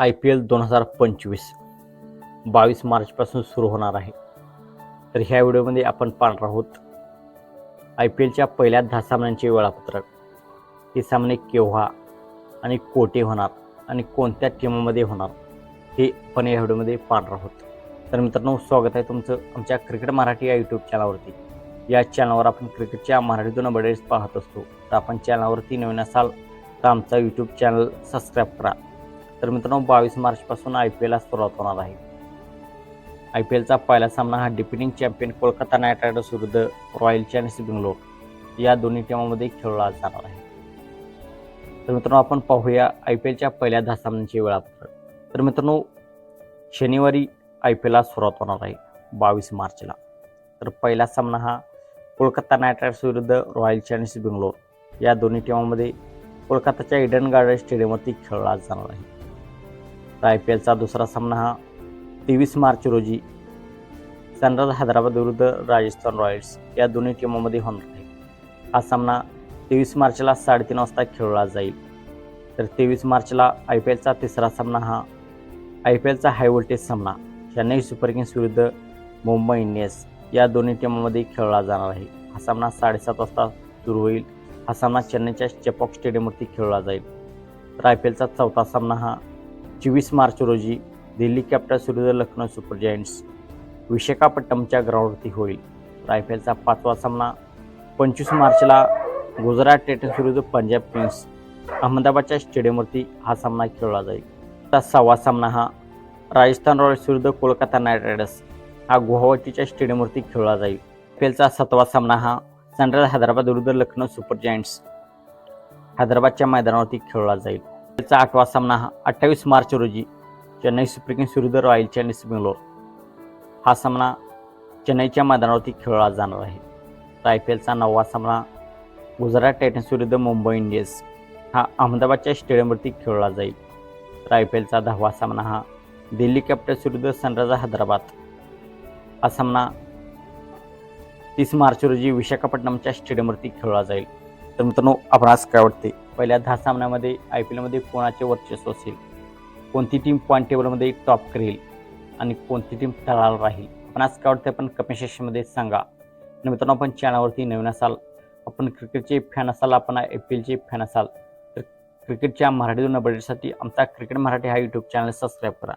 I P L दोन हजार पंचवीस बावीस मार्चपासून सुरू होणार आहे. तर ह्या व्हिडिओमध्ये आपण पाहणार आहोत आय पी एलच्या पहिल्या दहा सामन्यांचे वेळापत्रक. हे सामने केव्हा आणि कोठे होणार आणि कोणत्या टीममध्ये होणार हे आपण या व्हिडिओमध्ये पाहणार आहोत. तर मित्रांनो स्वागत आहे तुमचं आमच्या क्रिकेट मराठी या यूट्यूब चॅनलवरती या चॅनलवर आपण क्रिकेटच्या मराठीतून अपडेट्स पाहत असतो. तर आपण चॅनलवरती नवीन असाल तर आमचा यूट्यूब चॅनल सबस्क्राईब करा. तर मित्रांनो बावीस मार्चपासून आय पी एलला सुरुवात होणार आहे. आय पी एलचा पहिला सामना हा defending champion Kolkata Knight Riders विरुद्ध रॉयल चॅलेंजर्स बेंगलोर या दोन्ही टीमामध्ये खेळला जाणार आहे. तर मित्रांनो आपण पाहूया आय पी एलच्या पहिल्या दहा सामन्यांची वेळापत्रक. तर मित्रांनो शनिवारी आय पी एलला सुरुवात होणार आहे बावीस मार्चला. तर पहिला सामना हा कोलकाता नाईट रायडर्स विरुद्ध रॉयल चॅलेंजर्स बेंगलोर या दोन्ही टीमामध्ये कोलकाताच्या इडन गार्डन स्टेडियमवरती खेळला जाणार आहे. तर आय पी एलचा दुसरा सामना हा तेवीस मार्च रोजी सनरायझर हैदराबाद विरुद्ध राजस्थान रॉयल्स या दोन्ही टीमामध्ये होणार आहे. हा सामना तेवीस मार्चला साडेतीन वाजता खेळला जाईल. तर तेवीस मार्चला आय पी एलचा तिसरा सामना हा आय पी एलचा हाय व्होल्टेज सामना चेन्नई सुपर किंग्स विरुद्ध मुंबई इंडियन्स या दोन्ही टीमामध्ये खेळला जाणार आहे. हा सामना साडेसात वाजता सुरू होईल. हा सामना चेन्नईच्या चेपॉक स्टेडियमवरती खेळला जाईल. तर आय पी एलचा चौथा सामना हा चोवीस मार्च रोजी दिल्ली कॅपिटल्स विरुद्ध लखनौ सुपर जायंट्स विशाखापट्टणमच्या ग्राउंडवरती होईल. तर एलचा पाचवा सामना पंचवीस मार्चला गुजरात टायटन्स विरुद्ध पंजाब किंग्स अहमदाबादच्या स्टेडियमवरती हा सामना खेळला जाईल. तर सहावा सामना हा राजस्थान रॉयल्स विरुद्ध कोलकाता नाईट रायडर्स हा गुवाहाटीच्या स्टेडियमवरती खेळला जाईल. फेलचा सातवा सामना हा सनरायझर हैदराबाद विरुद्ध लखनौ सुपर जायंट्स हैदराबादच्या मैदानावरती खेळला जाईल. त्याचा आठवा सामना हा अठ्ठावीस मार्च रोजी चेन्नई सुपर किंग्स विरुद्ध रॉयल चॅलेंजर्स बेंगलोर. हा सामना चेन्नईच्या मैदानावरती खेळला जाणार आहे. तर आय पी एलचा नववा सामना गुजरात टायटन्स विरुद्ध मुंबई इंडियन्स हा अहमदाबादच्या स्टेडियमवरती खेळला जाईल. तर आय पी एलचा दहावा सामना हा दिल्ली कॅपिटल्स विरुद्ध सनरायझर हैदराबाद. हा सामना तीस मार्च रोजी विशाखापट्टणमच्या स्टेडियमवरती खेळला जाईल. तर मित्रांनो आपण आज काय वाटते पहिल्या दहा सामन्यामध्ये आय पी एलमध्ये कोणाचे वर्चस्व असेल? कोणती टीम पॉईंट टेबलमध्ये टॉप करेल? आणि कोणती टीम तळाला राहील? आपण आज काय वाटतं आपण कमेंट सेक्शनमध्ये सांगा. आणि मित्रांनो आपण चॅनलवरती नवीन असाल आपण क्रिकेटचे फॅन असाल आपण आय पी एलचे फॅन असाल तर क्रिकेटच्या मराठीतून अपडेटसाठी आमचा क्रिकेट मराठी हा यूट्यूब चॅनल सबस्क्राईब करा.